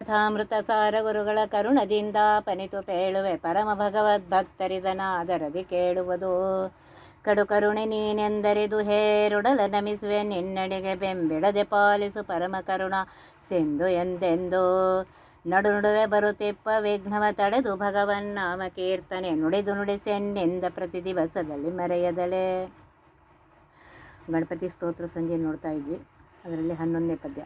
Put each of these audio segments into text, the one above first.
ಕಥಾಮೃತ ಸಾರ ಗುರುಗಳ ಕರುಣದಿಂದ ಪನಿತು ಪೇಳುವೆ ಪರಮ ಭಗವದ್ಭಕ್ತರಿದನಾದರದಿ ಕೇಳುವುದು. ಕಡು ಕರುಣೆ ನೀನೆಂದರಿದು ಹೇರುಡಲ ನಮಿಸುವೆ ನಿನ್ನಡೆಗೆ ಬೆಂಬಿಡದೆ ಪಾಲಿಸು ಪರಮ ಕರುಣ ಸಿಂಧು ಎಂದೆಂದು. ನಡು ನಡುವೆ ಬರುತ್ತಿಪ್ಪ ವಿಘ್ನವ ತಡೆದು ಭಗವನ್ ನಾಮ ಕೀರ್ತನೆ ನುಡಿದು ನುಡಿಸೆನ್ನಿಂದ ಪ್ರತಿ ದಿವಸದಲ್ಲಿ ಮರೆಯದಳೆ. ಗಣಪತಿ ಸ್ತೋತ್ರ ಸಂಜೆ ನೋಡ್ತಾ ಇದ್ವಿ. ಅದರಲ್ಲಿ ಹನ್ನೊಂದನೇ ಪದ್ಯ.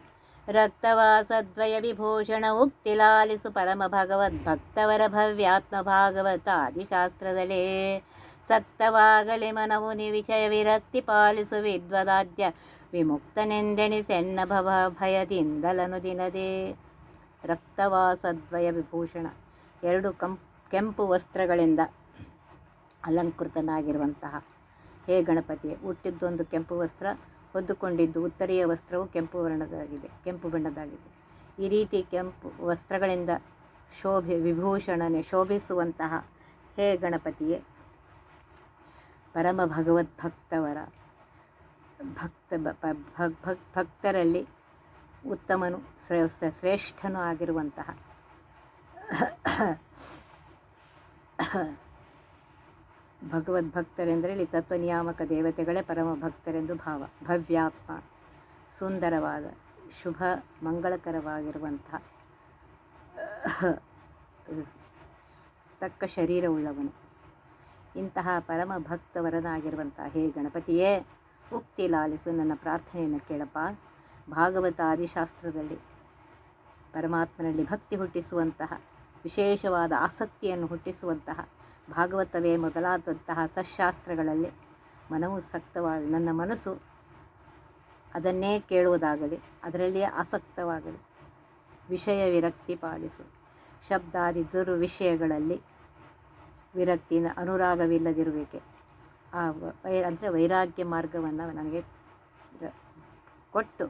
ರಕ್ತವಾಸದ್ವಯ ವಿಭೂಷಣ ಉಕ್ತಿ ಲಾಲಿಸು ಪರಮ ಭಗವದ್ ಭಕ್ತವರ ಭವ್ಯಾತ್ಮ ಭಾಗವತ ಆದಿಶಾಸ್ತ್ರದಲ್ಲೇ ಸಕ್ತವಾಗಲಿ ಮನವು ನಿವಿಷಯ ವಿರಕ್ತಿ ಪಾಲಿಸು ವಿದ್ವದಾದ್ಯ ವಿಮುಕ್ತನೆಂದೆನಿಸೆನ್ನ ಭವ ಭಯದಿಂದಲನು ದಿನದೇ. ರಕ್ತವಾಸದ್ವಯ ವಿಭೂಷಣ ಎರಡು ಕಂ ಕೆಂಪು ವಸ್ತ್ರಗಳಿಂದ ಅಲಂಕೃತನಾಗಿರುವಂತಹ. ಹೇ ಗಣಪತಿ ಹುಟ್ಟಿದ್ದೊಂದು ಕೆಂಪು ವಸ್ತ್ರ ಹೊದ್ದುಕೊಂಡಿದ್ದು ಉತ್ತರೀಯ ವಸ್ತ್ರವು ಕೆಂಪು ವರ್ಣದಾಗಿದೆ, ಕೆಂಪು ಬಣ್ಣದಾಗಿದೆ. ಈ ರೀತಿ ಕೆಂಪು ವಸ್ತ್ರಗಳಿಂದ ಶೋಭೆ, ವಿಭೂಷಣನೆ ಶೋಭಿಸುವಂತಹ ಹೇ ಗಣಪತಿಯೇ ಪರಮ ಭಗವದ್ಭಕ್ತವರ ಭಕ್ತ ಬ- ಪ- ಭಕ್ ಭಕ್, ಭಕ್ತರಲ್ಲಿ ಉತ್ತಮನು ಶ್ರೇ- ಶ್ರೇಷ್ಠನೂ ಆಗಿರುವಂತಹ ಭಗವದ್ಭಕ್ತರೆಂದರೆ ಇಲ್ಲಿ ತತ್ವನಿಯಾಮಕ ದೇವತೆಗಳೇ ಪರಮ ಭಕ್ತರೆಂದು ಭಾವ. ಭವ್ಯಾತ್ಮ, ಸುಂದರವಾದ, ಶುಭ, ಮಂಗಳಕರವಾಗಿರುವಂಥ, ತಕ್ಕ ಶರೀರವುಳ್ಳವನು. ಇಂತಹ ಪರಮ ಭಕ್ತವರನಾಗಿರುವಂಥ, ಹೇ ಗಣಪತಿಯೇ, ಉಕ್ತಿ ಲಾಲಿಸು ನನ್ನ ಪ್ರಾರ್ಥನೆಯನ್ನು ಕೇಳಪ್ಪ. ಭಾಗವತ ಆದಿಶಾಸ್ತ್ರದಲ್ಲಿ ಪರಮಾತ್ಮನಲ್ಲಿ ಭಕ್ತಿ ಹುಟ್ಟಿಸುವಂತಹ, ವಿಶೇಷವಾದ ಆಸಕ್ತಿಯನ್ನು ಹುಟ್ಟಿಸುವಂತಹ ಭಾಗವತವೇ ಮೊದಲಾದಂತಹ ಸಶಾಸ್ತ್ರಗಳಲ್ಲಿ ಮನವು ಸಕ್ತವಾದ ನನ್ನ ಮನಸ್ಸು ಅದನ್ನೇ ಕೇಳುವುದಾಗಲಿ, ಅದರಲ್ಲಿಯೇ ಆಸಕ್ತವಾಗಲಿ. ವಿಷಯ ವಿರಕ್ತಿ ಪಾಲಿಸು. ಶಬ್ದಾದಿ ದುರ್ವಿಷಯಗಳಲ್ಲಿ ವಿರಕ್ತಿನ ಅನುರಾಗವಿಲ್ಲದಿರುವಿಕೆ. ಆ ವ- ಅಂದರೆ ವೈರಾಗ್ಯ ಮಾರ್ಗವನ್ನು ನನಗೆ ಕೊಟ್ಟು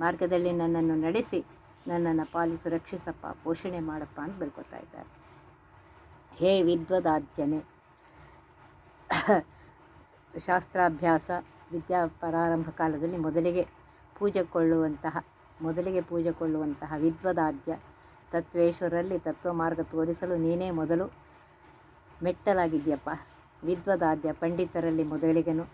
ಮಾರ್ಗದಲ್ಲಿ ನನ್ನನ್ನು ನಡೆಸಿ ನನ್ನನ್ನು ಪಾಲಿಸು, ರಕ್ಷಿಸಪ್ಪ, ಪೋಷಣೆ ಮಾಡಪ್ಪ ಅಂತ ಬೇಡ್ಕೊತಾ ಇದ್ದಾರೆ. ಹೇ ವಿದ್ವದಾರ್ಜನೆ ಶಾಸ್ತ್ರಾಭ್ಯಾಸ, ವಿದ್ಯಾ ಪ್ರಾರಂಭ ಕಾಲದಲ್ಲಿ ಮೊದಲಿಗೆ ಪೂಜೆಕೊಳ್ಳುವಂತಹ ಮೊದಲಿಗೆ ಪೂಜೆಕೊಳ್ಳುವಂತಹ ವಿದ್ವದಾದ್ಯ ತತ್ವೇಶ್ವರಲ್ಲಿ ತತ್ವ ಮಾರ್ಗ ತೋರಿಸಲು ನೀನೇ ಮೊದಲು ಮೆಟ್ಟಲಾಗಿದ್ಯಪ್ಪ ವಿದ್ವದಾದ್ಯ ಪಂಡಿತರಲ್ಲಿ ಮೊದಲಿಗೆನು.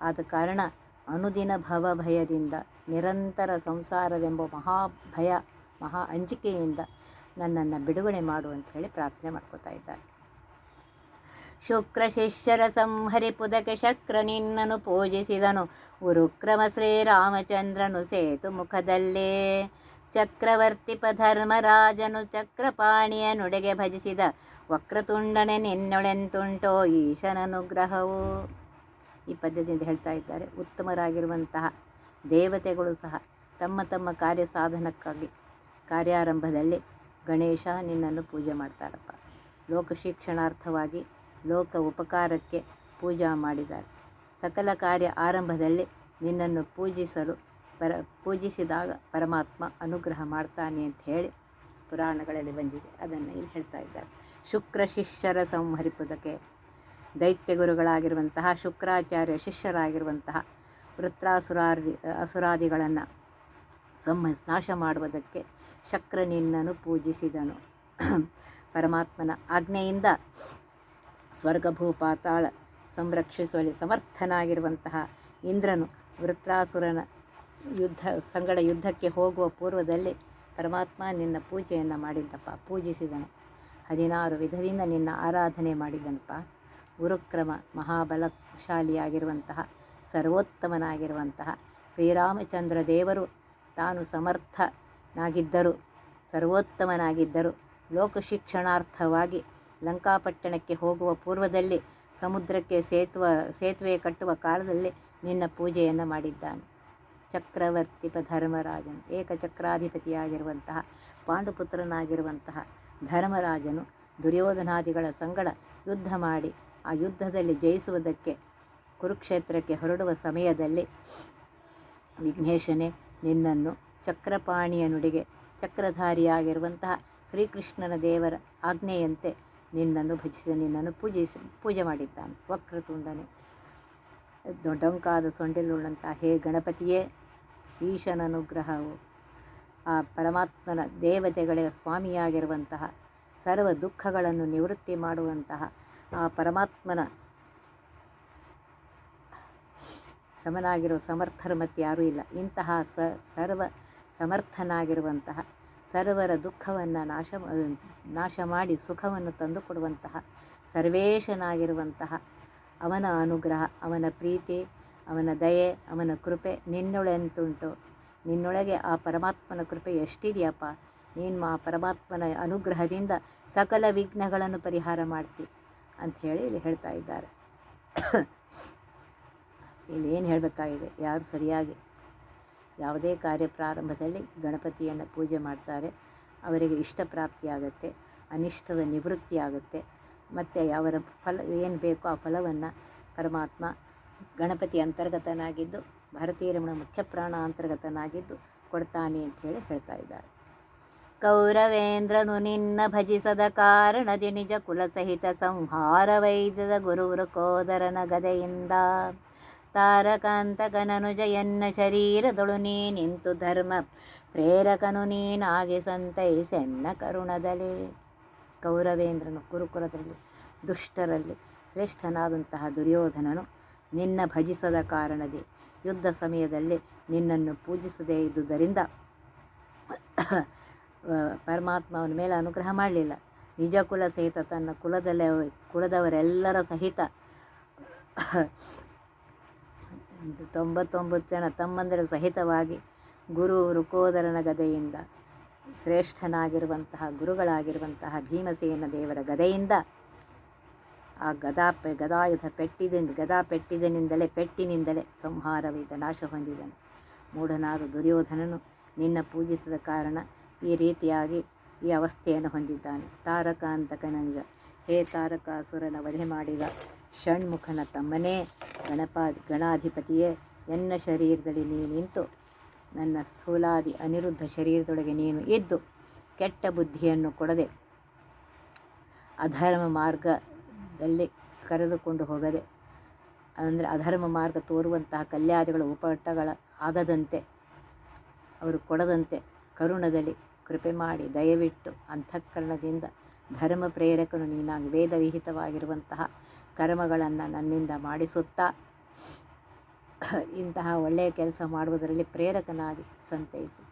ಆದ ಕಾರಣ ಅನುದಿನ ಭವ ಭಯದಿಂದ ನಿರಂತರ ಸಂಸಾರವೆಂಬ ಮಹಾಭಯ, ಮಹಾ ಅಂಜಿಕೆಯಿಂದ ನನ್ನನ್ನು ಬಿಡುಗಡೆ ಮಾಡು ಅಂತ ಹೇಳಿ ಪ್ರಾರ್ಥನೆ ಮಾಡ್ಕೋತಾ ಇದ್ದಾರೆ. ಶುಕ್ರ ಶಿಷ್ಯರ ಸಂಹರಿ ಪುದಕ ಶಕ್ರ ನಿನ್ನನು ಪೂಜಿಸಿದನು. ಉರುಕ್ರಮ ಶ್ರೀರಾಮಚಂದ್ರನು ಸೇತು ಮುಖದಲ್ಲೇ ಚಕ್ರವರ್ತಿ ಧರ್ಮರಾಜನು ಚಕ್ರಪಾಣಿಯ ನುಡೆಗೆ ಭಜಿಸಿದ. ವಕ್ರತುಂಡನೆ ನಿನ್ನೊಳೆಂತುಂಟೋ ಈಶನನುಗ್ರಹವು ಈ ಪದ್ಧತಿಯಿಂದ ಹೇಳ್ತಾ ಇದ್ದಾರೆ, ಉತ್ತಮರಾಗಿರುವಂತಹ ದೇವತೆಗಳು ಸಹ ತಮ್ಮ ತಮ್ಮ ಕಾರ್ಯ ಸಾಧನಕ್ಕಾಗಿ ಕಾರ್ಯಾರಂಭದಲ್ಲಿ ಗಣೇಶ ನಿನ್ನನ್ನು ಪೂಜೆ ಮಾಡ್ತಾರಪ್ಪ. ಲೋಕ ಶಿಕ್ಷಣಾರ್ಥವಾಗಿ ಲೋಕ ಉಪಕಾರಕ್ಕೆ ಪೂಜಾ ಮಾಡಿದ್ದಾರೆ. ಸಕಲ ಕಾರ್ಯ ಆರಂಭದಲ್ಲಿ ನಿನ್ನನ್ನು ಪೂಜಿಸಲು ಪರ, ಪೂಜಿಸಿದಾಗ ಪರಮಾತ್ಮ ಅನುಗ್ರಹ ಮಾಡ್ತಾನೆ ಅಂತ ಹೇಳಿ ಪುರಾಣಗಳಲ್ಲಿ ಬಂದಿದೆ. ಅದನ್ನು ಇಲ್ಲಿ ಹೇಳ್ತಾ ಇದ್ದಾರೆ. ಶುಕ್ರ ಶಿಷ್ಯರ ಸಂಹರಿಪುದಕ್ಕೆ ದೈತ್ಯ ಗುರುಗಳಾಗಿರುವಂತಹ, ಶುಕ್ರಾಚಾರ್ಯ ಶಿಷ್ಯರಾಗಿರುವಂತಹ ವೃತ್ರಾಸುರಾದಿ, ಅಸುರಾದಿಗಳನ್ನು ಸಂಹ ನಾಶ ಮಾಡುವುದಕ್ಕೆ ಶಕ್ರ ನಿನ್ನನು ಪೂಜಿಸಿದನು. ಪರಮಾತ್ಮನ ಆಜ್ಞೆಯಿಂದ ಸ್ವರ್ಗಭೂಪಾತಾಳ ಸಂರಕ್ಷಿಸುವಲ್ಲಿ ಸಮರ್ಥನಾಗಿರುವಂತಹ ಇಂದ್ರನು ವೃತ್ರಾಸುರನ ಯುದ್ಧ, ಸಂಗಡ ಯುದ್ಧಕ್ಕೆ ಹೋಗುವ ಪೂರ್ವದಲ್ಲಿ ಪರಮಾತ್ಮ ನಿನ್ನ ಪೂಜೆಯನ್ನು ಮಾಡಿದ್ದಪ್ಪ, ಪೂಜಿಸಿದನು. ಹದಿನಾರು ವಿಧದಿಂದ ನಿನ್ನ ಆರಾಧನೆ ಮಾಡಿದನಪ್ಪ ಗುರುಕ್ರಮ ಮಹಾಬಲಶಾಲಿಯಾಗಿರುವಂತಹ, ಸರ್ವೋತ್ತಮನಾಗಿರುವಂತಹ ಶ್ರೀರಾಮಚಂದ್ರ ದೇವರು ತಾನು ಸಮರ್ಥನಾಗಿದ್ದರು ಸರ್ವೋತ್ತಮನಾಗಿದ್ದರು. ಲೋಕ ಶಿಕ್ಷಣಾರ್ಥವಾಗಿ ಲಂಕಾಪಟ್ಟಣಕ್ಕೆ ಹೋಗುವ ಪೂರ್ವದಲ್ಲಿ ಸಮುದ್ರಕ್ಕೆ ಸೇತುವ, ಸೇತುವೆ ಕಟ್ಟುವ ಕಾಲದಲ್ಲಿ ನಿನ್ನ ಪೂಜೆಯನ್ನು ಮಾಡಿದ್ದಾನೆ. ಚಕ್ರವರ್ತಿಪ ಧರ್ಮರಾಜನು. ಏಕಚಕ್ರಾಧಿಪತಿಯಾಗಿರುವಂತಹ, ಪಾಂಡುಪುತ್ರನಾಗಿರುವಂತಹ ಧರ್ಮರಾಜನು ದುರ್ಯೋಧನಾದಿಗಳ ಸಂಗಡ ಯುದ್ಧ ಮಾಡಿ, ಆ ಯುದ್ಧದಲ್ಲಿ ಜಯಿಸುವುದಕ್ಕೆ ಕುರುಕ್ಷೇತ್ರಕ್ಕೆ ಹೊರಡುವ ಸಮಯದಲ್ಲಿ ವಿಘ್ನೇಶನೇ ನಿನ್ನನ್ನು ಚಕ್ರಪಾಣಿಯ ನುಡಿಗೆ ಚಕ್ರಧಾರಿಯಾಗಿರುವಂತಹ ಶ್ರೀಕೃಷ್ಣನ ದೇವರ ಆಜ್ಞೆಯಂತೆ ನಿನ್ನನ್ನು ಭಜಿಸಿದ ನಿನ್ನನ್ನು ಪೂಜಿಸಿ, ಪೂಜೆ ಮಾಡಿದ್ದಾನೆ, ವಕ್ರತುಂಡನೆ. ದೊಡ್ಡಂಕಾದ ಸೊಂಡಿಲುಳ್ಳಂತಹ ಹೇ ಗಣಪತಿಯೇ ಈಶನ ಅನುಗ್ರಹವು ಆ ಪರಮಾತ್ಮನ ದೇವತೆಗಳ ಸ್ವಾಮಿಯಾಗಿರುವಂತಹ ಸರ್ವ ದುಃಖಗಳನ್ನು ನಿವೃತ್ತಿ ಮಾಡುವಂತಹ ಆ ಪರಮಾತ್ಮನ ಸಮನಾಗಿರುವ ಸಮರ್ಥರು ಮತ್ತು ಯಾರೂ ಇಲ್ಲ. ಇಂತಹ ಸರ್ವ ಸಮರ್ಥನಾಗಿರುವಂತಹ, ಸರ್ವರ ದುಃಖವನ್ನು ನಾಶ ನಾಶ ಮಾಡಿ ಸುಖವನ್ನು ತಂದುಕೊಡುವಂತಹ ಸರ್ವೇಶನಾಗಿರುವಂತಹ ಅವನ ಅನುಗ್ರಹ, ಅವನ ಪ್ರೀತಿ, ಅವನ ದಯೆ, ಅವನ ಕೃಪೆ ನಿನ್ನೊಳೆಂತುಂಟು. ನಿನ್ನೊಳಗೆ ಆ ಪರಮಾತ್ಮನ ಕೃಪೆ ಎಷ್ಟಿದೆಯಪ್ಪ? ನೀನು ಆ ಪರಮಾತ್ಮನ ಅನುಗ್ರಹದಿಂದ ಸಕಲ ವಿಘ್ನಗಳನ್ನು ಪರಿಹಾರ ಮಾಡ್ತಿ ಅಂಥೇಳಿ ಇಲ್ಲಿ ಹೇಳ್ತಾ ಇದ್ದಾರೆ. ಇಲ್ಲಿ ಏನು ಹೇಳಬೇಕಾಗಿದೆ? ಯಾರು ಸರಿಯಾಗಿ ಯಾವುದೇ ಕಾರ್ಯ ಪ್ರಾರಂಭದಲ್ಲಿ ಗಣಪತಿಯನ್ನು ಪೂಜೆ ಮಾಡ್ತಾರೆ. ಅವರಿಗೆ ಇಷ್ಟ ಪ್ರಾಪ್ತಿಯಾಗತ್ತೆ ಅನಿಷ್ಟದ ನಿವೃತ್ತಿ ಆಗುತ್ತೆ. ಮತ್ತು ಅವರ ಫಲ, ಏನು ಬೇಕೋ ಆ ಫಲವನ್ನು ಪರಮಾತ್ಮ ಗಣಪತಿ ಅಂತರ್ಗತನಾಗಿದ್ದು, ಭಾರತೀಯ ಮುಖ್ಯ ಪ್ರಾಣ ಅಂತರ್ಗತನಾಗಿದ್ದು ಕೊಡ್ತಾನೆ ಅಂತ ಹೇಳಿ ಹೇಳ್ತಾ ಇದ್ದಾರೆ. ಕೌರವೇಂದ್ರನು ನಿನ್ನ ಭಜಿಸದ ಕಾರಣದಿ ನಿಜ ಕುಲಸಹಿತ ಸಂಹಾರ ವೈದ್ಯದ ಗುರುವೃಕೋದರನ ಗದೆಯಿಂದ ತಾರಕಾಂತಕನನುಜ ಎನ್ನ ಶರೀರದೊಳು ನೀ ನಿಂತು ಧರ್ಮ. ಪ್ರೇರಕನು ನೀನಾಗಿ ಸಂತೈಸೆನ್ನ ಕರುಣದಲೇ. ಕೌರವೇಂದ್ರನು ಕುರುಕುಲದಲ್ಲಿ ದುಷ್ಟರಲ್ಲಿ ಶ್ರೇಷ್ಠನಾದಂತಹ ದುರ್ಯೋಧನನು ನಿನ್ನ ಭಜಿಸದ ಕಾರಣದಿ. ಯುದ್ಧ ಸಮಯದಲ್ಲಿ ನಿನ್ನನ್ನು ಪೂಜಿಸದೇ ಇದ್ದುದರಿಂದ ಪರಮಾತ್ಮ ಅವನ ಮೇಲೆ ಅನುಗ್ರಹ ಮಾಡಲಿಲ್ಲ. ನಿಜ ಕುಲ ಸಹಿತ ತನ್ನ ಕುಲದಲ್ಲೇ ಕುಲದವರೆಲ್ಲರ ಸಹಿತ ತೊಂಬತ್ತೊಂಬತ್ತು ಜನ ತಮ್ಮಂದಿರ ಸಹಿತವಾಗಿ ಗುರು ರುಕೋದರನ ಗದೆಯಿಂದ ಶ್ರೇಷ್ಠನಾಗಿರುವಂತಹ ಗುರುಗಳಾಗಿರುವಂತಹ ಭೀಮಸೇನ ದೇವರ ಗದೆಯಿಂದ ಆ ಗದಾ ಪೆ ಗದಾಯುಧ ಪೆಟ್ಟಿದಿಂದ ಗದಾ ಪೆಟ್ಟಿದನಿಂದಲೇ ಪೆಟ್ಟಿನಿಂದಲೇ ಸಂಹಾರವಿದ್ದ ನಾಶ ಹೊಂದಿದನು. ಮೂಢನಾದ ದುರ್ಯೋಧನನು ನಿನ್ನ ಪೂಜಿಸಿದ ಕಾರಣ ಈ ರೀತಿಯಾಗಿ ಈ ಅವಸ್ಥೆಯನ್ನು ಹೊಂದಿದ್ದಾನೆ. ತಾರಕ ತಾರಕಾಂತಕನಿಂದ ಹೇ ತಾರಕಾಸುರನ ವಧೆ ಮಾಡಿದ ಷಣ್ಮುಖನ ತಮ್ಮನೇ ಗಣಪ ಗಣಾಧಿಪತಿಯೇ, ಎನ್ನ ಶರೀರದಲ್ಲಿ ನೀ ನಿಂತು? ನನ್ನ ಸ್ಥೂಲಾದಿ ಅನಿರುದ್ಧ ಶರೀರದೊಳಗೆ ನೀನು ಇದ್ದು ಕೆಟ್ಟ ಬುದ್ಧಿಯನ್ನು ಕೊಡದೆ, ಅಧರ್ಮ ಮಾರ್ಗದಲ್ಲಿ ಕರೆದುಕೊಂಡು ಹೋಗದೆ, ಅಂದರೆ ಅಧರ್ಮ ಮಾರ್ಗ ತೋರುವಂತಹ ಕಲ್ಯಾದಿಗಳ ಉಪಟಗಳ ಆಗದಂತೆ, ಅವರು ಕೊಡದಂತೆ ಕರುಣದಲ್ಲಿ ಕೃಪೆ ಮಾಡಿ ದಯವಿಟ್ಟು ಅಂತಃಕರಣದಿಂದ ಧರ್ಮ ಪ್ರೇರಕನು ನೀನಾಗಿ ವೇದವಿಹಿತವಾಗಿರುವಂತಹ ಕರ್ಮಗಳನ್ನು ನನ್ನಿಂದ ಮಾಡಿಸುತ್ತಾ ಇಂತಹ ಒಳ್ಳೆಯ ಕೆಲಸ ಮಾಡುವುದರಲ್ಲಿ ಪ್ರೇರಕನಾಗಿ ಸಂತೈಸು,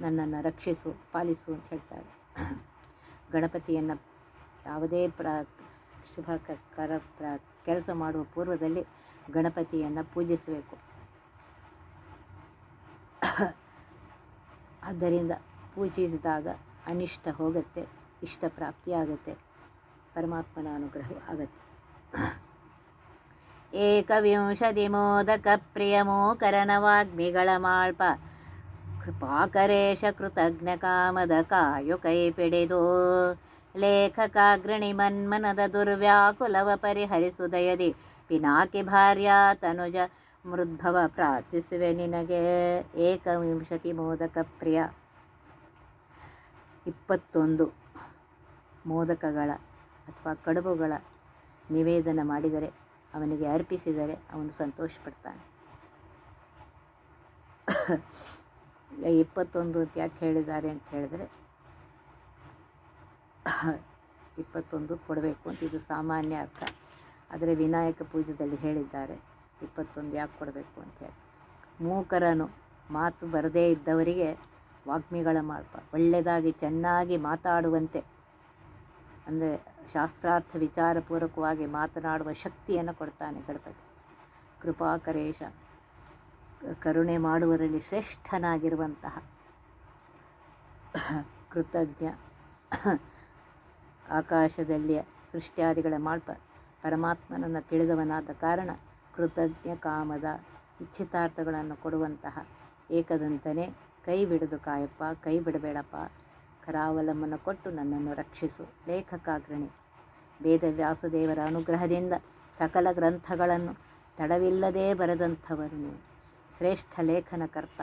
ನನ್ನನ್ನು ರಕ್ಷಿಸು, ಪಾಲಿಸು ಅಂತ ಹೇಳ್ತಾರೆ. ಗಣಪತಿಯನ್ನು ಯಾವುದೇ ಪ್ರ ಶುಭ ಕರ ಪ್ರ ಕೆಲಸ ಮಾಡುವ ಪೂರ್ವದಲ್ಲಿ ಗಣಪತಿಯನ್ನು ಪೂಜಿಸಬೇಕು. ಆದ್ದರಿಂದ ಪೂಜಿಸಿದಾಗ ಅನಿಷ್ಟ ಹೋಗುತ್ತೆ, ಇಷ್ಟ ಪ್ರಾಪ್ತಿಯಾಗುತ್ತೆ ಪರಮಾತ್ಮನ ಅನುಗ್ರಹ ಆಗತ್ತೆ. ಏಕವಿಂಶತಿ ಮೋದಕ ಪ್ರಿಯ ಕರನವಾಗ್ಮಿಗಳ ಮಾಳ್ಪ. ಕೃಪಾಕರೇಶ ಕೃತಜ್ಞ ಕಾಮದ ಕಾಯು ಕೈ ಪಿಡಿದು. ಲೇಖಕಾಗ್ರಣಿ ಮನ್ಮನದ ದುರ್ವ್ಯಾಕುಲವ ಪರಿಹರಿಸುದಯದಿ ಪಿನಾಕಿ ಭಾರ್ಯಾ ತನುಜ ಮೃದ್ಭವ ಪ್ರಾರ್ಥಿಸುವೆ ನಿನಗೆ. ಏಕವಿಂಶತಿ ಮೋದಕ ಪ್ರಿಯ ಇಪ್ಪತ್ತೊಂದು ಮೋದಕಗಳ ಅಥವಾ ಕಡುಬುಗಳ ನಿವೇದನ ಮಾಡಿದರೆ, ಅವನಿಗೆ ಅರ್ಪಿಸಿದರೆ ಅವನು ಸಂತೋಷಪಡ್ತಾನೆ. ಇಪ್ಪತ್ತೊಂದು ಅಂತ ಯಾಕೆ ಹೇಳಿದ್ದಾರೆ ಅಂತ ಹೇಳಿದರೆ, ಇಪ್ಪತ್ತೊಂದು ಕೊಡಬೇಕು ಅಂತ ಇದು ಸಾಮಾನ್ಯ ಅರ್ಥ. ಆದರೆ ವಿನಾಯಕ ಪೂಜೆದಲ್ಲಿ ಹೇಳಿದ್ದಾರೆ, ಇಪ್ಪತ್ತೊಂದು ಯಾಕೆ ಕೊಡಬೇಕು ಅಂಥೇಳಿ ಮೂಕರನು ಮಾತು ಬರದೇ ಇದ್ದವರಿಗೆ ವಾಗ್ಮಿಗಳ ಮಾಡ್ಬಾರ್ದು. ಒಳ್ಳೆಯದಾಗಿ ಚೆನ್ನಾಗಿ ಮಾತಾಡುವಂತೆ. ಅಂದರೆ ಶಾಸ್ತ್ರಾರ್ಥ ವಿಚಾರಪೂರ್ವಕವಾಗಿ ಮಾತನಾಡುವ ಶಕ್ತಿಯನ್ನು ಕೊಡ್ತಾನೆ ಗಣಪತಿ. ಕೃಪಾಕರೇಶ ಕರುಣೆ ಮಾಡುವರಲ್ಲಿ ಶ್ರೇಷ್ಠನಾಗಿರುವಂತಹ ಕೃತಜ್ಞ ಆಕಾಶದಲ್ಲಿ ಸೃಷ್ಟಿಯಾದಿಗಳ ಮಾಡ್ಪ ಪರಮಾತ್ಮನನ್ನು ತಿಳಿದವನಾದ ಕಾರಣ ಕೃತಜ್ಞ ಕಾಮದ ಇಚ್ಛಿತಾರ್ಥಗಳನ್ನು ಕೊಡುವಂತಹ ಏಕದಂತನೇ ಕೈ ಬಿಡದು ಕಾಯಪ್ಪ, ಕೈ ಬಿಡಬೇಡಪ್ಪ. ಕರಾವಲಂಬನ ಕೊಟ್ಟು ನನ್ನನ್ನು ರಕ್ಷಿಸು. ಲೇಖಕಾಗ್ರಣಿ ವೇದವ್ಯಾಸದೇವರ ಅನುಗ್ರಹದಿಂದ ಸಕಲ ಗ್ರಂಥಗಳನ್ನು ತಡವಿಲ್ಲದೇ ಬರೆದಂಥವರು ನೀವು. ಶ್ರೇಷ್ಠ ಲೇಖನಕರ್ತ.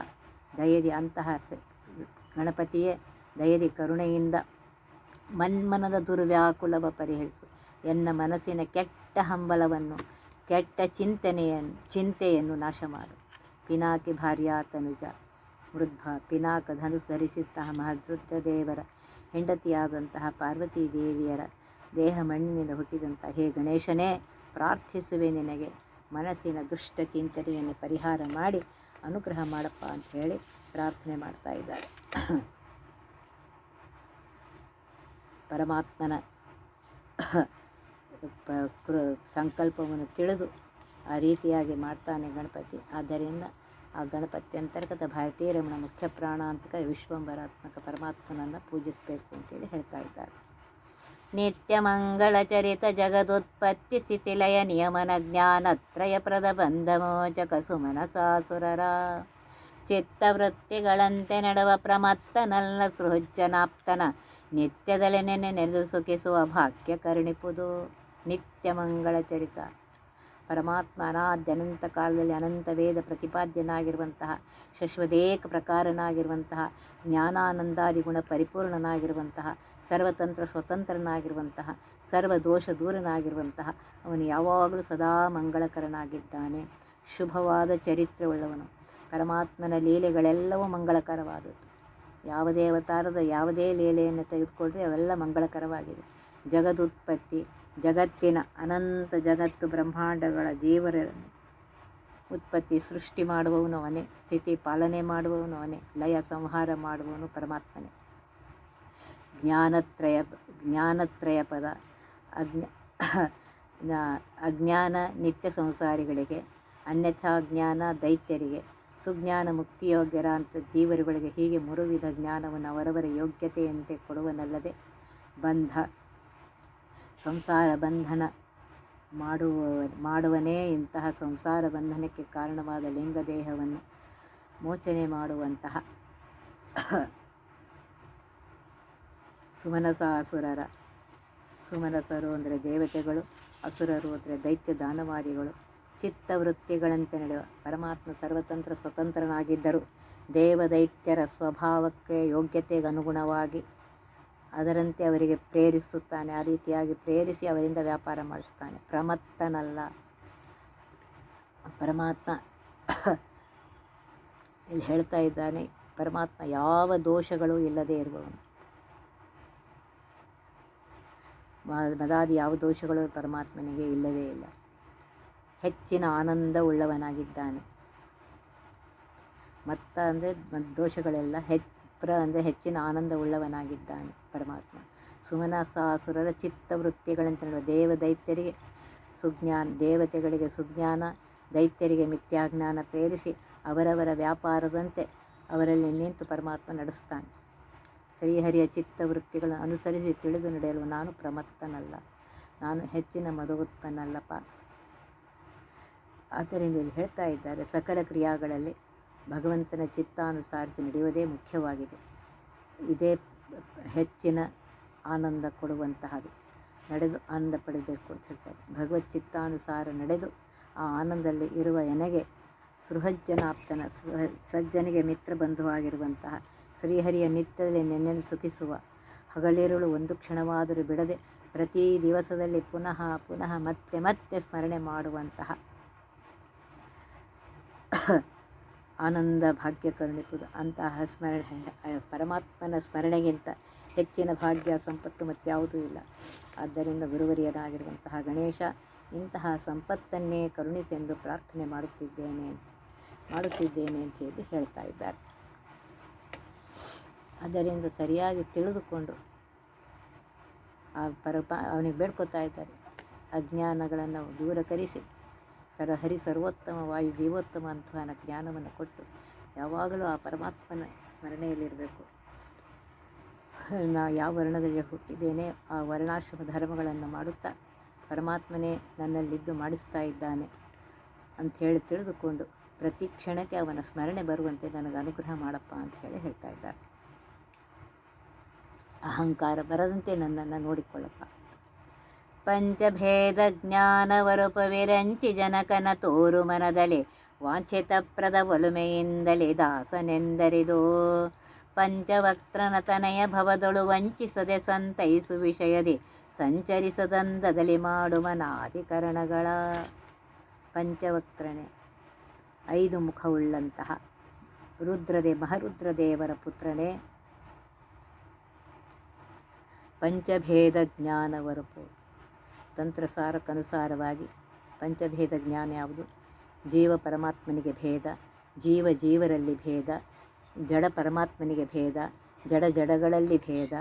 ದಯದಿ ಅಂತಹ ಗಣಪತಿಯೇ ದಯದಿ ಕರುಣೆಯಿಂದ ಮನ್ಮನದ ದುರ್ವ್ಯಾಕುಲವ ಪರಿಹರಿಸು. ಎನ್ನ ಮನಸ್ಸಿನ ಕೆಟ್ಟ ಹಂಬಲವನ್ನು, ಕೆಟ್ಟ ಚಿಂತನೆಯನ್ನು ಚಿಂತೆಯನ್ನು ನಾಶ ಮಾಡು ಪಿನಾಕಿ ಭಾರ್ಯ ಮೃದ್ಭ ಪಿನಾಕ ಧನುಸ್ ಧರಿಸಿದ್ದಂತಹ ಮಹದೃದ್ಧ ದೇವರ ಹೆಂಡತಿಯಾದಂತಹ ಪಾರ್ವತೀ ದೇವಿಯರ ದೇಹ ಮಣ್ಣಿನಿಂದ ಹುಟ್ಟಿದಂಥ ಹೇ ಗಣೇಶನೇ, ಪ್ರಾರ್ಥಿಸುವೆ ನಿನಗೆ. ಮನಸ್ಸಿನ ದುಷ್ಟ ಚಿಂತನೆಯನ್ನು ಪರಿಹಾರ ಮಾಡಿ ಅನುಗ್ರಹ ಮಾಡಪ್ಪ ಅಂತ ಹೇಳಿ ಪ್ರಾರ್ಥನೆ ಮಾಡ್ತಾ ಇದ್ದಾರೆ. ಪರಮಾತ್ಮನ ಸಂಕಲ್ಪವನ್ನು ತಿಳಿದು ಆ ರೀತಿಯಾಗಿ ಮಾಡ್ತಾನೆ ಗಣಪತಿ. ಆದ್ದರಿಂದ ಆ ಗಣಪತಿ ಅಂತರ್ಗತ ಭಾರತೀಯ ರಮಣ ಮುಖ್ಯ ಪ್ರಾಣಾಂತಕ ವಿಶ್ವಂಬರಾತ್ಮಕ ಪರಮಾತ್ಮನನ್ನು ಪೂಜಿಸಬೇಕು ಅಂತೇಳಿ ಹೇಳ್ತಾ ಇದ್ದಾರೆ. ನಿತ್ಯ ಮಂಗಳ ಚರಿತ ಜಗದುತ್ಪತ್ತಿ ಸ್ಥಿತಿಲಯ ನಿಯಮನ ಜ್ಞಾನತ್ರಯಪ್ರದ ಬಂಧ ಮೋಚಕ ಸುಮನಸಾಸುರರ ಚಿತ್ತವೃತ್ತಿಗಳಂತೆ ನಡುವ ಪ್ರಮತ್ತನಲ್ಲ ಸೃಹಜ್ಜನಾಪ್ತನ ನಿತ್ಯದಲ್ಲಿ ನೆನೆ ನೆನೆದು ಸುಖಿಸುವ ಭಾಗ್ಯ ಕರುಣಿಪುದು. ನಿತ್ಯ ಮಂಗಳ ಚರಿತ. ಪರಮಾತ್ಮ ಅನಾದ್ಯ ಅನಂತ ಕಾಲದಲ್ಲಿ ಅನಂತ ವೇದ ಪ್ರತಿಪಾದ್ಯನಾಗಿರುವಂತಹ ಶಶ್ವದೇಕ ಪ್ರಕಾರನಾಗಿರುವಂತಹ, ಜ್ಞಾನಾನಂದಾದಿ ಗುಣ ಪರಿಪೂರ್ಣನಾಗಿರುವಂತಹ, ಸರ್ವತಂತ್ರ ಸ್ವತಂತ್ರನಾಗಿರುವಂತಹ, ಸರ್ವ ದೋಷ ದೂರನಾಗಿರುವಂತಹ, ಅವನು ಯಾವಾಗಲೂ ಸದಾ ಮಂಗಳಕರನಾಗಿದ್ದಾನೆ. ಶುಭವಾದ ಚರಿತ್ರೆಯುಳ್ಳವನು ಪರಮಾತ್ಮನ ಲೀಲೆಗಳೆಲ್ಲವೂ ಮಂಗಳಕರವಾದದ್ದು. ಯಾವುದೇ ಅವತಾರದ ಯಾವುದೇ ಲೀಲೆಯನ್ನು ತೆಗೆದುಕೊಂಡ್ರೆ ಅವೆಲ್ಲ ಮಂಗಳಕರವಾಗಿದೆ ಜಗದುತ್ಪತ್ತಿ ಜಗತ್ತಿನ ಅನಂತ ಜಗತ್ತು ಬ್ರಹ್ಮಾಂಡಗಳ ಜೀವರ ಉತ್ಪತ್ತಿ ಸೃಷ್ಟಿ ಮಾಡುವವನು ಅವನೇ, ಸ್ಥಿತಿ ಪಾಲನೆ ಮಾಡುವವನು ಅವನೇ, ಲಯ ಸಂಹಾರ ಮಾಡುವವನು ಪರಮಾತ್ಮನೇ. ಜ್ಞಾನತ್ರಯ ಜ್ಞಾನತ್ರಯ ಪದ, ಅಜ್ಞ ಜ್ಞಾ- ಅಜ್ಞಾನ ನಿತ್ಯ ಸಂಸಾರಿಗಳಿಗೆ, ಅನ್ಯಥಾ ಜ್ಞಾನ ದೈತ್ಯರಿಗೆ, ಸುಜ್ಞಾನ ಮುಕ್ತಿಯೋಗ್ಯರ ಅಂತ ಜೀವರುಗಳಿಗೆ ಹೀಗೆ ಮೂರು ವಿಧ ಜ್ಞಾನವನ್ನು ಅವರವರ ಯೋಗ್ಯತೆಯಂತೆ ಕೊಡುವನಲ್ಲದೆ ಬಂಧ ಸಂಸಾರ ಬಂಧನ ಮಾಡುವ, ಮಾಡುವನೇ ಇಂತಹ ಸಂಸಾರ ಬಂಧನಕ್ಕೆ ಕಾರಣವಾದ ಲಿಂಗ ದೇಹವನ್ನು ಮೋಚನೆ ಮಾಡುವಂತಹ ಸುಮನಸ ಅಸುರರ, ಸುಮನಸರು ಅಂದರೆ ದೇವತೆಗಳು, ಅಸುರರು ಅಂದರೆ ದೈತ್ಯ ದಾನವಾದಿಗಳು, ಚಿತ್ತವೃತ್ತಿಗಳಂತೆ ನಡೆಯುವ ಪರಮಾತ್ಮ ಸರ್ವತಂತ್ರ ಸ್ವತಂತ್ರನಾಗಿದ್ದರು ದೇವದೈತ್ಯರ ಸ್ವಭಾವಕ್ಕೆ ಯೋಗ್ಯತೆಗೆ ಅನುಗುಣವಾಗಿ ಅದರಂತೆ ಅವರಿಗೆ ಪ್ರೇರಿಸುತ್ತಾನೆ, ಆ ರೀತಿಯಾಗಿ ಪ್ರೇರಿಸಿ ಅವರಿಂದ ವ್ಯಾಪಾರ ಮಾಡಿಸ್ತಾನೆ. ಪ್ರಮತ್ತನಲ್ಲ. ಪರಮಾತ್ಮ ಇಲ್ಲಿ ಹೇಳ್ತಾ ಇದ್ದಾನೆ, ಪರಮಾತ್ಮ ಯಾವ ದೋಷಗಳು ಇಲ್ಲದೆ ಇರುವವನು. ಮದಾದಿ ಯಾವ ದೋಷಗಳು ಪರಮಾತ್ಮನಿಗೆ ಇಲ್ಲವೇ ಇಲ್ಲ. ಹೆಚ್ಚಿನ ಆನಂದ ಉಳ್ಳವನಾಗಿದ್ದಾನೆ. ಮತ್ತ ಅಂದರೆ ದೋಷಗಳೆಲ್ಲ ಹೆಚ್ಚ ಪ್ರ, ಅಂದರೆ ಹೆಚ್ಚಿನ ಆನಂದ ಉಳ್ಳವನಾಗಿದ್ದಾನೆ. ಪರಮಾತ್ಮ. ಸುಮನಸಾಸುರರ ಚಿತ್ತವೃತ್ತಿಗಳಂತ ಹೇಳುವ ದೇವ ದೈತ್ಯರಿಗೆ ಸುಜ್ಞಾನ, ದೇವತೆಗಳಿಗೆ ಸುಜ್ಞಾನ, ದೈತ್ಯರಿಗೆ ಮಿಥ್ಯಾಜ್ಞಾನ ಪ್ರೇರಿಸಿ ಅವರವರ ವ್ಯಾಪಾರದಂತೆ ಅವರಲ್ಲಿ ನಿಂತು ಪರಮಾತ್ಮ ನಡೆಸ್ತಾನೆ. ಶ್ರೀಹರಿಯ ಚಿತ್ತವೃತ್ತಿಗಳನ್ನು ಅನುಸರಿಸಿ ತಿಳಿದು ನಡೆಯಲು ನಾನು ಪ್ರಮತ್ತನಲ್ಲ. ನಾನು ಹೆಚ್ಚಿನ ಮಧುತ್ಪನ್ನಲ್ಲಪ್ಪ ಆದ್ದರಿಂದ ಇಲ್ಲಿ ಹೇಳ್ತಾ ಇದ್ದಾರೆ, ಸಕಲ ಕ್ರಿಯಾಗಳಲ್ಲಿ ಭಗವಂತನ ಚಿತ್ತಾನುಸಾರಿಸಿ ನಡೆಯುವುದೇ ಮುಖ್ಯವಾಗಿದೆ. ಇದೇ ಹೆಚ್ಚಿನ ಆನಂದ ಕೊಡುವಂತಹದು. ನಡೆದು ಆನಂದ ಪಡೆಯಬೇಕು ಅಂತ ಹೇಳ್ತಾರೆ. ಭಗವತ್ ಚಿತ್ತಾನುಸಾರ ನಡೆದು ಆ ಆನಂದದಲ್ಲಿ ಇರುವ ಎನೆಗೆ ಸೃಹಜ್ಜನಾಪ್ತನ, ಸೃಹ, ಸಜ್ಜನಿಗೆ ಮಿತ್ರ ಬಂಧುವಾಗಿರುವಂತಹ ಶ್ರೀಹರಿಯ ನಿತ್ಯದಲ್ಲಿ ನೆನ್ನೆಲು ಸುಖಿಸುವ, ಹಗಲಿರುಳು ಒಂದು ಕ್ಷಣವಾದರೂ ಬಿಡದೆ ಪ್ರತಿ ದಿವಸದಲ್ಲಿ ಪುನಃ ಪುನಃ ಮತ್ತೆ ಮತ್ತೆ ಸ್ಮರಣೆ ಮಾಡುವಂತಹ ಆನಂದ ಭಾಗ್ಯ ಕರುಣಿಸುವುದು ಅಂತಹ ಸ್ಮರಣೆ ಪರಮಾತ್ಮನ ಸ್ಮರಣೆಗಿಂತ ಹೆಚ್ಚಿನ ಭಾಗ್ಯ, ಸಂಪತ್ತು ಮತ್ಯಾವುದೂ ಇಲ್ಲ. ಆದ್ದರಿಂದ ಗುರುವರಿಯರಾಗಿರುವಂತಹ ಗಣೇಶ ಇಂತಹ ಸಂಪತ್ತನ್ನೇ ಕರುಣಿಸೆಂದು ಪ್ರಾರ್ಥನೆ ಮಾಡುತ್ತಿದ್ದೇನೆ ಮಾಡುತ್ತಿದ್ದೇನೆ ಅಂತ ಹೇಳಿ ಹೇಳ್ತಾ ಇದ್ದಾರೆ. ಅದರಿಂದ ಸರಿಯಾಗಿ ತಿಳಿದುಕೊಂಡು ಆ ಪರಪ, ಅವನಿಗೆ ಬೇಡ್ಕೊತಾ ಇದ್ದಾರೆ. ಅಜ್ಞಾನಗಳನ್ನು ದೂರಕರಿಸಿ ಸರಹರಿ ಸರ್ವೋತ್ತಮ ವಾಯು ಜೀವೋತ್ತಮ ಅಂತಹನ ಜ್ಞಾನವನ್ನು ಕೊಟ್ಟು ಯಾವಾಗಲೂ ಆ ಪರಮಾತ್ಮನ ಸ್ಮರಣೆಯಲ್ಲಿರಬೇಕು. ನಾ ಯಾವ ವರ್ಣದಲ್ಲಿ ಹುಟ್ಟಿದ್ದೇನೆ ಆ ವರ್ಣಾಶ್ರಮ ಧರ್ಮಗಳನ್ನು ಮಾಡುತ್ತಾ ಪರಮಾತ್ಮನೇ ನನ್ನಲ್ಲಿದ್ದು ಮಾಡಿಸ್ತಾ ಇದ್ದಾನೆ ಅಂಥೇಳಿ ತಿಳಿದುಕೊಂಡು ಪ್ರತಿ ಕ್ಷಣಕ್ಕೆ ಅವನ ಸ್ಮರಣೆ ಬರುವಂತೆ ನನಗೆ ಅನುಗ್ರಹ ಮಾಡಪ್ಪ ಅಂತ ಹೇಳಿ ಹೇಳ್ತಾ ಇದ್ದಾರೆ. ಅಹಂಕಾರ ಬರದಂತೆ ನನ್ನನ್ನು ನೋಡಿಕೊಳ್ಳಪ್ಪ. ಪಂಚಭೇದ ಜ್ಞಾನವರುಪವಿರಂಚಿ ಜನಕನ ತೋರು ಮನದಲ್ಲಿ ವಾಂಛಿತಪ್ರದ ಒಲುಮೆಯಿಂದಲೇ ದಾಸನೆಂದರಿದು. ಪಂಚವಕ್ತ್ರನ ತನಯ ಭವದೊಳು ವಂಚಿಸದೆ ಸಂತೈಸು ವಿಷಯದಿ ಸಂಚರಿಸದಂದದಲ್ಲಿ ರುದ್ರದೇ, ಮಹರುದ್ರದೇವರ ಪುತ್ರನೇ. ಪಂಚಭೇದ ಜ್ಞಾನವರಪು ತಂತ್ರಸಾರಕ್ಕನುಸಾರವಾಗಿ ಪಂಚಭೇದ ಜ್ಞಾನ ಯಾವುದು? ಜೀವ ಪರಮಾತ್ಮನಿಗೆ ಭೇದ, ಜೀವ ಜೀವರಲ್ಲಿ ಭೇದ, ಜಡ ಪರಮಾತ್ಮನಿಗೆ ಭೇದ, ಜಡ ಜಡಗಳಲ್ಲಿ ಭೇದ,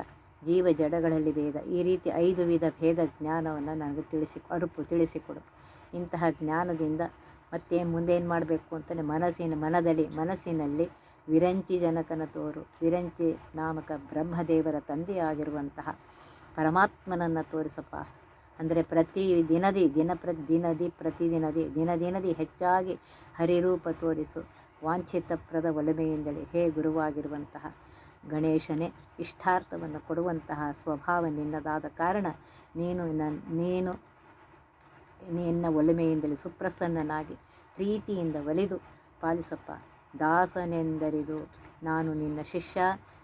ಜೀವ ಜಡಗಳಲ್ಲಿ ಭೇದ. ಈ ರೀತಿ ಐದು ವಿಧ ಭೇದ ಜ್ಞಾನವನ್ನು ನನಗೆ ತಿಳಿಸಿ ಅರುಪು ತಿಳಿಸಿಕೊಡು. ಇಂತಹ ಜ್ಞಾನದಿಂದ ಮತ್ತೆ ಮುಂದೇನು ಮಾಡಬೇಕು ಅಂತಲೇ ಮನಸ್ಸಿನ, ಮನದಲ್ಲಿ, ಮನಸ್ಸಿನಲ್ಲಿ ವಿರಂಚಿ ಜನಕನ ತೋರು. ವಿರಂಚಿ ನಾಮಕ ಬ್ರಹ್ಮದೇವರ ತಂದೆಯಾಗಿರುವಂತಹ ಪರಮಾತ್ಮನನ್ನು ತೋರಿಸಪ್ಪ. ಅಂದರೆ ಪ್ರತಿ ದಿನದಿ, ದಿನ ಪ್ರ ದಿನದಿ ಪ್ರತಿದಿನದಿ ದಿನ ದಿನದಿ ಹೆಚ್ಚಾಗಿ ಹರಿರೂಪ ತೋರಿಸು. ವಾಂಛಿತಪ್ರದ ಒಲಮೆಯಿಂದಲೇ. ಹೇ ಗುರುವಾಗಿರುವಂತಹ ಗಣೇಶನೇ, ಇಷ್ಟಾರ್ಥವನ್ನು ಕೊಡುವಂತಹ ಸ್ವಭಾವ ನಿನ್ನದಾದ ಕಾರಣ ನನ್ ನೀನು ನಿನ್ನ ಒಲಮೆಯಿಂದಲೇ ಸುಪ್ರಸನ್ನನಾಗಿ ಪ್ರೀತಿಯಿಂದ ಒಲಿದು ಪಾಲಿಸಪ್ಪ. ದಾಸನೆಂದರಿದು ನಾನು ನಿನ್ನ ಶಿಷ್ಯ,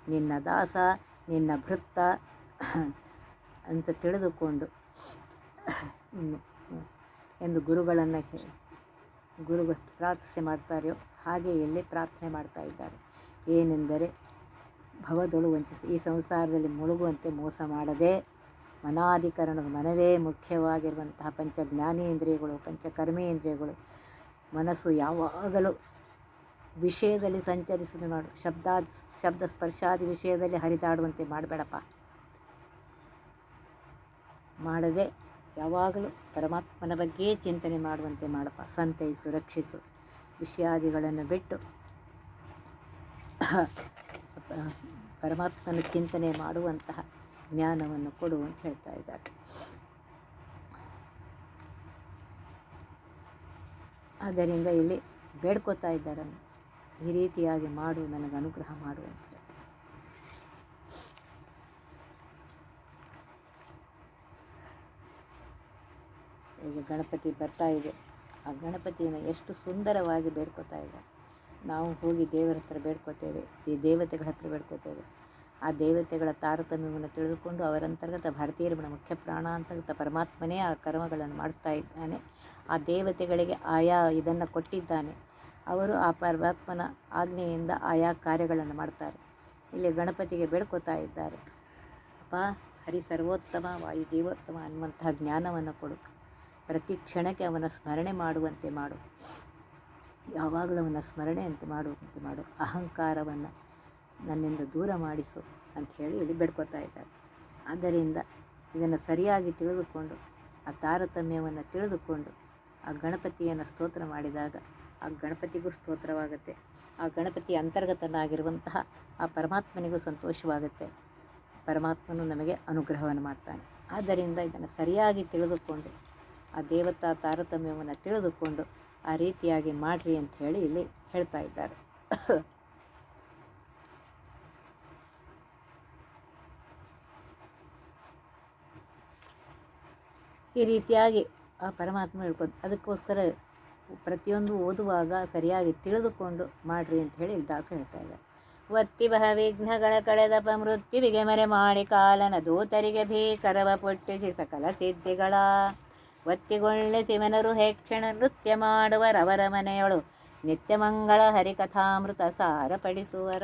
ನಿನ್ನ ದಾಸ, ನಿನ್ನ ಭೃತ್ತ ಅಂತ ತಿಳಿದುಕೊಂಡು ಎಂದು ಗುರುಗಳನ್ನು ಗುರುಗಳು ಪ್ರಾರ್ಥನೆ ಮಾಡ್ತಾರೆಯೋ ಹಾಗೆ ಇಲ್ಲಿ ಪ್ರಾರ್ಥನೆ ಮಾಡ್ತಾ ಇದ್ದಾರೆ. ಏನೆಂದರೆ, ಭವದೊಳು ವಂಚಿಸಿ, ಈ ಸಂಸಾರದಲ್ಲಿ ಮುಳುಗುವಂತೆ ಮೋಸ ಮಾಡದೆ ಮನಾಧಿಕರಣ ಮನವೇ ಮುಖ್ಯವಾಗಿರುವಂತಹ ಪಂಚ ಜ್ಞಾನೇಂದ್ರಿಯಗಳು ಪಂಚ ಕರ್ಮೇಂದ್ರಿಯಗಳು ಮನಸ್ಸು ಯಾವಾಗಲೂ ವಿಷಯದಲ್ಲಿ ಸಂಚರಿಸಿದ ಮಾಡು ಶಬ್ದ ಶಬ್ದ ಸ್ಪರ್ಶಾದಿ ವಿಷಯದಲ್ಲಿ ಹರಿದಾಡುವಂತೆ ಮಾಡಬೇಡಪ್ಪ. ಮಾಡದೆ ಯಾವಾಗಲೂ ಪರಮಾತ್ಮನ ಬಗ್ಗೆ ಚಿಂತನೆ ಮಾಡುವಂತೆ ಮಾಡಪ್ಪ. ಸಂತೈಸು, ರಕ್ಷಿಸು. ವಿಷಯಾದಿಗಳನ್ನು ಬಿಟ್ಟು ಪರಮಾತ್ಮನ ಚಿಂತನೆ ಮಾಡುವಂತಹ ಜ್ಞಾನವನ್ನು ಕೊಡು ಅಂತ ಹೇಳ್ತಾ ಇದ್ದಾರೆ. ಆದ್ದರಿಂದ ಇಲ್ಲಿ ಬೇಡ್ಕೋತಾ ಇದ್ದಾರೆ. ಈ ರೀತಿಯಾಗಿ ಮಾಡು, ನನಗೆ ಅನುಗ್ರಹ ಮಾಡು ಹೇಳಿ ಈಗ ಗಣಪತಿ ಬರ್ತಾ ಇದೆ. ಆ ಗಣಪತಿಯನ್ನು ಎಷ್ಟು ಸುಂದರವಾಗಿ ಬೇಡ್ಕೋತಾ ಇದ್ದಾರೆ ನಾವು ಹೋಗಿ ದೇವರ ಹತ್ರ ಬೇಡ್ಕೋತೇವೆ, ಈ ದೇವತೆಗಳ ಹತ್ರ ಬೇಡ್ಕೋತೇವೆ. ಆ ದೇವತೆಗಳ ತಾರತಮ್ಯವನ್ನು ತಿಳಿದುಕೊಂಡು ಅವರ ಅಂತರ್ಗತ ಭಾರತೀಯರ ಮುಖ್ಯ ಪ್ರಾಣ ಅಂತರ್ಗತ ಪರಮಾತ್ಮನೇ ಆ ಕರ್ಮಗಳನ್ನು ಮಾಡಿಸ್ತಾ ಇದ್ದಾನೆ. ಆ ದೇವತೆಗಳಿಗೆ ಆಯಾ ಇದನ್ನು ಕೊಟ್ಟಿದ್ದಾನೆ. ಅವರು ಆ ಪರಮಾತ್ಮನ ಆಜ್ಞೆಯಿಂದ ಆಯಾ ಕಾರ್ಯಗಳನ್ನು ಮಾಡ್ತಾರೆ. ಇಲ್ಲಿ ಗಣಪತಿಗೆ ಬೇಡ್ಕೋತಾ ಇದ್ದಾರೆ. ಅಪ್ಪ, ಹರಿ ಸರ್ವೋತ್ತಮ ವಾಯು ದೇವೋತ್ತಮ ಅನ್ನುವಂತಹ ಜ್ಞಾನವನ್ನು ಕೊಡು. ಪ್ರತಿ ಕ್ಷಣಕ್ಕೆ ಅವನ ಸ್ಮರಣೆ ಮಾಡುವಂತೆ ಮಾಡು. ಯಾವಾಗಲೂ ಅವನ ಸ್ಮರಣೆಯಂತೆ ಮಾಡುವಂತೆ ಮಾಡು. ಅಹಂಕಾರವನ್ನು ನನ್ನಿಂದ ದೂರ ಮಾಡಿಸು ಅಂತ ಹೇಳಿ ಇಲ್ಲಿ ಬೇಡ್ಕೋತಾ ಇದ್ದಾರೆ. ಆದ್ದರಿಂದ ಇದನ್ನು ಸರಿಯಾಗಿ ತಿಳಿದುಕೊಂಡು, ಆ ತಾರತಮ್ಯವನ್ನು ತಿಳಿದುಕೊಂಡು, ಆ ಗಣಪತಿಯನ್ನು ಸ್ತೋತ್ರ ಮಾಡಿದಾಗ, ಆ ಗಣಪತಿಗೂ ಸ್ತೋತ್ರವಾಗುತ್ತೆ. ಆ ಗಣಪತಿ ಅಂತರ್ಗತನಾಗಿರುವಂತಹ ಆ ಪರಮಾತ್ಮನಿಗೂ ಸಂತೋಷವಾಗುತ್ತೆ. ಪರಮಾತ್ಮನು ನಮಗೆ ಅನುಗ್ರಹವನ್ನು ಮಾಡ್ತಾನೆ. ಆದ್ದರಿಂದ ಇದನ್ನು ಸರಿಯಾಗಿ ತಿಳಿದುಕೊಂಡು ಆ ದೇವತಾ ತಾರತಮ್ಯವನ್ನು ತಿಳಿದುಕೊಂಡು ಆ ರೀತಿಯಾಗಿ ಮಾಡಿರಿ ಅಂತ ಹೇಳಿ ಇಲ್ಲಿ ಹೇಳ್ತಾ ಇದ್ದಾರೆ. ಈ ರೀತಿಯಾಗಿ ಆ ಪರಮಾತ್ಮ ಹೇಳ್ಕೊಂಡು ಅದಕ್ಕೋಸ್ಕರ ಪ್ರತಿಯೊಂದು ಓದುವಾಗ ಸರಿಯಾಗಿ ತಿಳಿದುಕೊಂಡು ಮಾಡಿರಿ ಅಂತ ಹೇಳಿ ದಾಸ ಹೇಳ್ತಾ ಇದ್ದಾರೆ. ಒತ್ತಿ ಬಹ ವಿಘ್ನಗಳ ಕಳೆದಪ ಮೃತ್ಯುವಿಗೆ ಮರೆ ಮಾಡಿ ಕಾಲನ ದೂತರಿಗೆ ಭೀಕರವ ಪೊಟ್ಟಿಸಿ ಸಕಲ ಸಿದ್ಧಿಗಳ ಒತ್ತಿಗೊಳ್ಳೆ ಶಿವನರು ಹೇಕ್ಷಣ ನೃತ್ಯ ಮಾಡುವರವರ ಮನೆಯೊಳು. ನಿತ್ಯಮಂಗಳ ಹರಿಕಥಾಮೃತ ಸಾರ ಸಾರಪಡಿಸುವರ